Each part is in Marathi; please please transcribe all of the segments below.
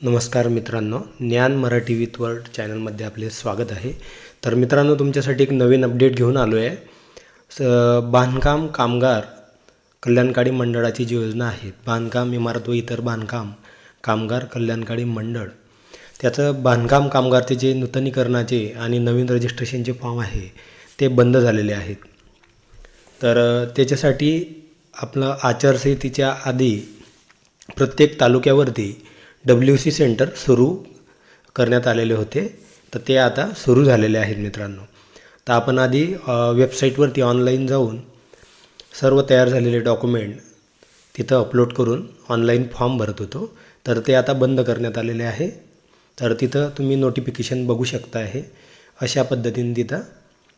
नमस्कार मित्रांनो ज्ञान मराठी विथ वर्ड चॅनलमध्ये आपले स्वागत आहे. तर मित्रांनो तुमच्यासाठी एक नवीन अपडेट घेऊन आलो आहे स बांधकाम कामगार कल्याणकारी मंडळाची जी योजना आहे बांधकाम इमारत व इतर बांधकाम कामगार कल्याणकारी मंडळ. त्याचं बांधकाम कामगारचे जे नूतनीकरणाचे आणि नवीन रजिस्ट्रेशनचे फॉर्म आहे ते बंद झालेले आहेत. तर त्याच्यासाठी आपलं आचारसंहितेच्या आधी प्रत्येक तालुक्यावरती डब्ल्यू सी सेंटर सुरू करण्यात आलेले होते. तर ते आता सुरू झालेले आहेत मित्रांनो. तर आपण आधी वेबसाईटवरती ऑनलाईन जाऊन सर्व तयार झालेले डॉक्युमेंट तिथं अपलोड करून ऑनलाईन फॉर्म भरत होतो. तर ते आता बंद करण्यात आलेले आहे. तर तिथं तुम्ही नोटिफिकेशन बघू शकता आहे. अशा पद्धतीने तिथं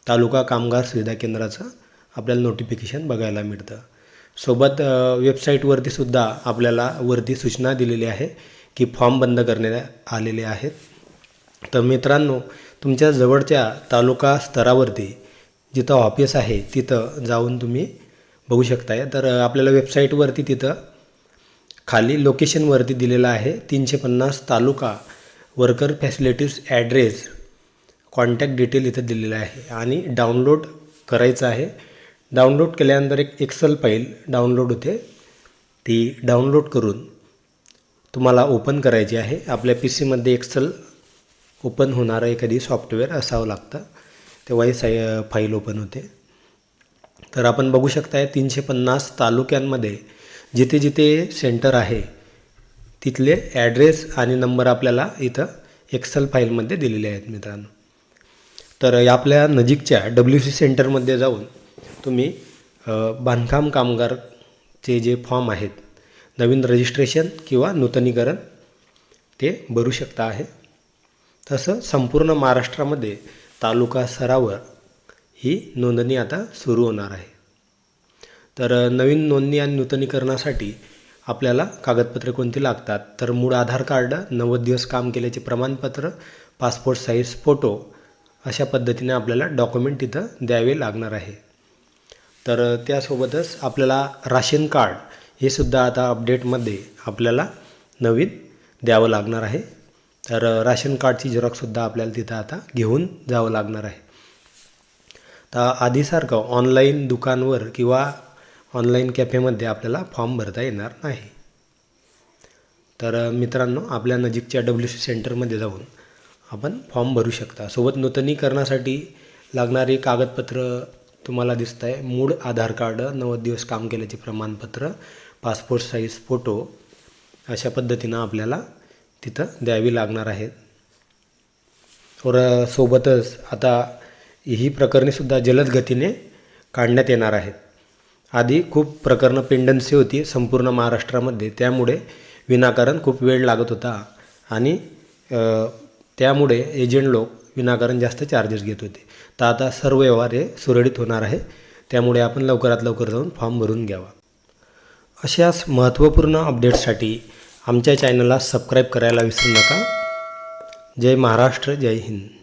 तालुका कामगार सुविधा केंद्राचं आपल्याला नोटिफिकेशन बघायला मिळतं. सोबत वेबसाईटवरती सुद्धा आपल्याला वरती सूचना दिलेली आहे. की फॉर्म बंद करण्यात आलेले आहेत. तर मित्रांनो तुमच्या जवळच्या तालुका स्तरावरती जिथं ऑफिस आहे तिथं जाऊन तुम्ही बघू शकताय. तर आपल्याला वेबसाईटवरती तिथं खाली लोकेशनवरती दिलेलं आहे तीनशे पन्नास taluka worker facilities address. Contact detail इथं दिलेलं आहे आणि डाउनलोड करायचं आहे. डाउनलोड केल्यानंतर एक एक्सल फाईल डाउनलोड होते. ती डाउनलोड करून तुम्हाला ओपन करायची आहे. आपल्या पी सीमध्ये एक्सेल ओपन होणारं एखादी सॉफ्टवेअर असावं लागतं. तेव्हाही साय फाईल ओपन होते. तर आपण बघू शकताय तीनशे पन्नास तालुक्यांमध्ये जिथे जिथे सेंटर आहे तिथले ॲड्रेस आणि नंबर आपल्याला इथं एक्सेल फाईलमध्ये दिलेले आहेत मित्रांनो. तर आपल्या नजीकच्या डब्ल्यू सी सेंटरमध्ये जाऊन तुम्ही बांधकाम कामगारचे जे फॉर्म आहेत नवीन रजिस्ट्रेशन किंवा नूतनीकरण ते भरू शकता आहे. तसं संपूर्ण महाराष्ट्रामध्ये तालुका स्तरावर ही नोंदणी आता सुरू होणार आहे. तर नवीन नोंदणी आणि नूतनीकरणासाठी आपल्याला कागदपत्रे कोणती लागतात? तर मूळ आधार कार्ड नव्वद दिवस काम केल्याचे प्रमाणपत्र पासपोर्ट साईज फोटो अशा पद्धतीने आपल्याला डॉक्युमेंट तिथं द्यावे लागणार आहे. तर त्यासोबतच आपल्याला राशन कार्ड हे सुद्धा आता अपडेटमध्ये आपल्याला नवीन द्यावं लागणार आहे. तर राशन कार्डची झेरॉक्ससुद्धा आपल्याला तिथं आता घेऊन जावं लागणार आहे. तर आधीसारखं ऑनलाईन दुकानवर किंवा ऑनलाईन कॅफेमध्ये आपल्याला फॉर्म भरता येणार नाही. तर मित्रांनो आपल्या नजीकच्या डब्ल्यू सी सेंटरमध्ये जाऊन आपण फॉर्म भरू शकता. सोबत नूतनीकरणासाठी लागणारी कागदपत्र तुम्हाला दिसत आहे मूळ आधार कार्ड नव्वद दिवस काम केल्याचे प्रमाणपत्र पासपोर्ट साईज फोटो अशा पद्धतीनं आपल्याला तिथं द्यावी लागणार आहेत. और सोबतच आता ही प्रकरणेसुद्धा जलद गतीने काढण्यात येणार आहेत. आधी खूप प्रकरणं पेंडन्सी होती संपूर्ण महाराष्ट्रामध्ये त्यामुळे विनाकारण खूप वेळ लागत होता आणि त्यामुळे एजंट लोक विनाकारण जास्त चार्जेस घेत होते. तर आता सर्व व्यवहार हे सुरळीत होणार आहे त्यामुळे आपण लवकरात लवकर जाऊन फॉर्म भरून घ्यावा. अशाच महत्त्वपूर्ण अपडेट्ससाठी आमच्या चॅनलला सबस्क्राईब करायला विसरू नका. जय महाराष्ट्र जय हिंद.